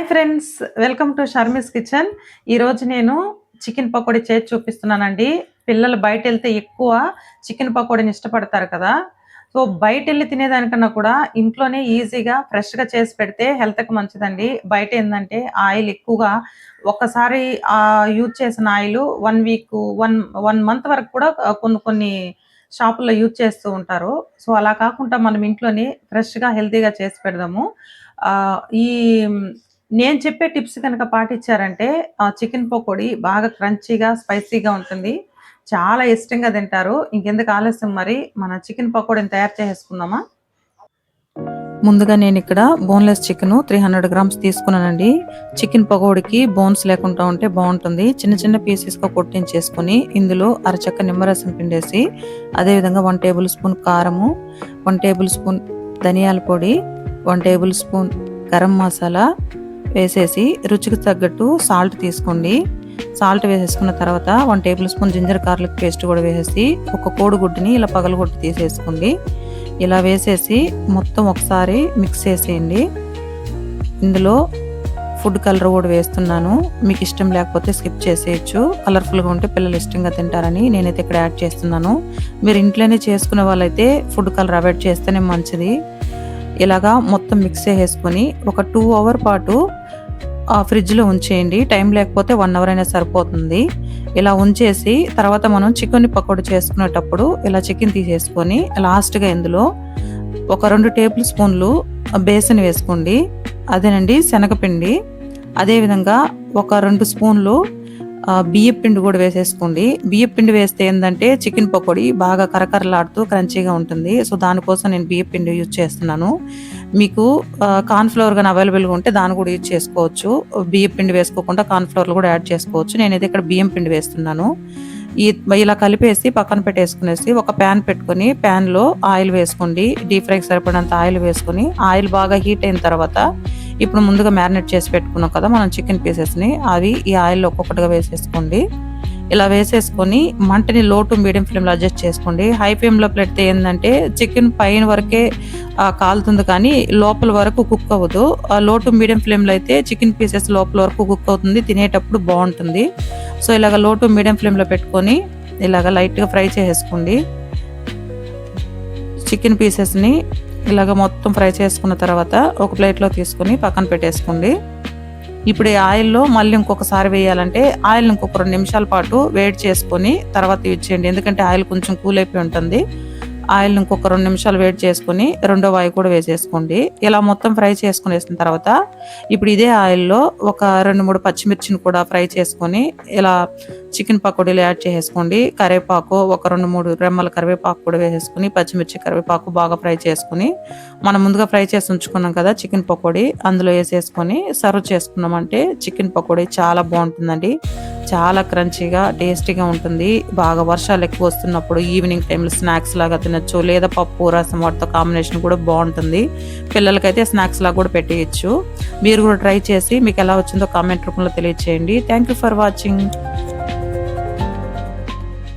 Hi friends welcome to Sharmi's kitchen. ఈరోజు నేను chicken pakodi చేసి చూపిస్తున్నానండి. పిల్లలు బయట వెళ్తే ఎక్కువ చికెన్ పకోడీని ఇష్టపడతారు కదా. సో బయట వెళ్ళి తినేదానికన్నా కూడా ఇంట్లోనే ఈజీగా ఫ్రెష్గా చేసి పెడితే హెల్త్కి మంచిదండి. బయట ఏంటంటే ఆయిల్ ఎక్కువగా ఒక్కసారి యూజ్ చేసిన oil one week one one month వరకు కూడా కొన్ని కొన్ని షాపుల్లో యూజ్ చేస్తూ ఉంటారు. సో అలా కాకుండా మనం ఇంట్లోనే ఫ్రెష్గా హెల్తీగా చేసి పెడదాము. ఆ, ఈ నేను చెప్పే టిప్స్ కనుక పాటించారంటే ఆ చికెన్ పకోడీ బాగా క్రంచీగా స్పైసీగా ఉంటుంది. చాలా ఇష్టంగా తింటారు. ఇంకెందుకు ఆలస్యం మరి? మన చికెన్ పకోడీని తయారు చేసుకుందామా ముందుగా నేను ఇక్కడ boneless chicken three hundred grams తీసుకున్నానండి. చికెన్ పకోడీకి బోన్స్ లేకుండా ఉంటే బాగుంటుంది. చిన్న చిన్న పీసెస్గా కొట్టించేసుకొని ఇందులో అరచక్క నిమ్మరసం పిండేసి అదేవిధంగా వన్ టేబుల్ స్పూన్ కారము వన్ టేబుల్ స్పూన్ ధనియాల పొడి one tablespoon garam masala వేసేసి రుచికి తగ్గట్టు సాల్ట్ తీసుకోండి. సాల్ట్ వేసేసుకున్న తర్వాత one tablespoon ginger garlic paste కూడా వేసేసి ఒక కోడిగుడ్డుని ఇలా పగలగొట్టి తీసేసుకోండి. ఇలా వేసేసి మొత్తం ఒకసారి మిక్స్ చేసేయండి. ఇందులో ఫుడ్ కలర్ కూడా వేస్తున్నాను. మీకు ఇష్టం లేకపోతే స్కిప్ చేసేయచ్చు. కలర్ఫుల్గా ఉంటే పిల్లలు ఇష్టంగా తింటారని నేనైతే ఇక్కడ యాడ్ చేస్తున్నాను. మీరు ఇంట్లోనే చేసుకునే వాళ్ళైతే ఫుడ్ కలర్ అవాయిడ్ చేస్తేనే మంచిది. ఇలాగా మొత్తం మిక్స్ చేసేసుకొని ఒక టూ అవర్ పాటు ఫ్రిడ్జ్లో ఉంచేయండి. టైం లేకపోతే వన్ అవర్ అయినా సరిపోతుంది. ఇలా ఉంచేసి తర్వాత మనం చికెన్ పకోడీ చేసుకునేటప్పుడు ఇలా చికెన్ తీసేసుకొని లాస్ట్గా ఇందులో ఒక రెండు టేబుల్ స్పూన్లు బేసన్ వేసుకోండి. అదేనండి శనగపిండి. అదేవిధంగా ఒక రెండు స్పూన్లు ఆ, బియ్యం పిండి కూడా వేసేసుకోండి. బియ్యం పిండి వేస్తే ఏంటంటే చికెన్ పకోడీ బాగా కరకరలాడుతూ క్రంచీగా ఉంటుంది. సో దానికోసం నేను బియ్యం పిండి యూజ్ చేస్తున్నాను. మీకు కార్న్ఫ్లవర్ కానీ అవైలబుల్గా ఉంటే దాన్ని కూడా యూజ్ చేసుకోవచ్చు. బియ్యం పిండి వేసుకోకుండా కార్న్ఫ్లవర్లు కూడా యాడ్ చేసుకోవచ్చు. నేనైతే ఇక్కడ బియ్యం పిండి వేస్తున్నాను. ఈ ఇలా కలిపేసి పక్కన పెట్టేసుకునేసి ఒక ప్యాన్ పెట్టుకొని ప్యాన్లో ఆయిల్ వేసుకోండి. డీప్ ఫ్రైకి సరిపడినంత ఆయిల్ వేసుకొని ఆయిల్ బాగా హీట్ అయిన తర్వాత ఇప్పుడు ముందుగా మ్యారినేట్ చేసి పెట్టుకున్నాం కదా మనం చికెన్ పీసెస్ని అవి ఈ ఆయిల్లో ఒక్కొక్కటిగా వేసేసుకోండి. ఇలా వేసేసుకొని మంటని లో టు మీడియం ఫ్లేమ్లో అడ్జస్ట్ చేసుకోండి. హై ఫ్లేమ్లో పెడితే ఏంటంటే చికెన్ పైన వరకే కాలుతుంది కానీ లోపల వరకు కుక్ అవ్వదు. ఆ లో టు మీడియం ఫ్లేమ్లో అయితే చికెన్ పీసెస్ లోపల వరకు కుక్ అవుతుంది తినేటప్పుడు బాగుంటుంది. సో ఇలాగ లో టు మీడియం ఫ్లేమ్లో పెట్టుకొని ఇలాగ లైట్గా ఫ్రై చేసేసుకోండి. చికెన్ పీసెస్ని ఇలాగ మొత్తం ఫ్రై చేసుకున్న తర్వాత ఒక ప్లేట్లో తీసుకొని పక్కన పెట్టేసుకోండి. ఇప్పుడు ఈ ఆయిల్లో మళ్ళీ ఇంకొకసారి వేయాలంటే ఆయిల్ ఇంకొక రెండు నిమిషాల పాటు వేడి చేసుకొని తర్వాత యూజ్ చేయండి. ఎందుకంటే ఆయిల్ కొంచెం కూల్ అయిపోయి ఉంటుంది. ఆయిల్ ఇంకొక రెండు నిమిషాలు వేడి చేసుకుని రెండో వాయి కూడా వేసేసుకోండి. ఇలా మొత్తం ఫ్రై చేసుకుని వేసిన తర్వాత ఇప్పుడు ఇదే ఆయిల్లో ఒక రెండు మూడు పచ్చిమిర్చిని కూడా ఫ్రై చేసుకొని ఇలా చికెన్ పకోడీలు యాడ్ చేసుకోండి కరివేపాకు ఒక రెండు మూడు రెమ్మల కరివేపాకు కూడా వేసేసుకుని పచ్చిమిర్చి కరివేపాకు బాగా ఫ్రై చేసుకుని మనం ముందుగా ఫ్రై చేసి ఉంచుకున్నాం కదా చికెన్ పకోడీ అందులో వేసేసుకొని సర్వ్ చేసుకున్నామంటే చికెన్ పకోడీ చాలా బాగుంటుందండి. చాలా క్రంచీగా టేస్టీగా ఉంటుంది. బాగా వర్షాలు ఎక్కువ వస్తున్నప్పుడు ఈవినింగ్ టైంలో స్నాక్స్ లాగా తినచ్చు. లేదా పప్పు రసం వాటితో కాంబినేషన్ కూడా బాగుంటుంది. పిల్లలకైతే స్నాక్స్ లాగా కూడా పెట్టేయచ్చు. మీరు కూడా ట్రై చేసి మీకు ఎలా వచ్చిందో కామెంట్ రూపంలో తెలియచేయండి. Thank you for watching.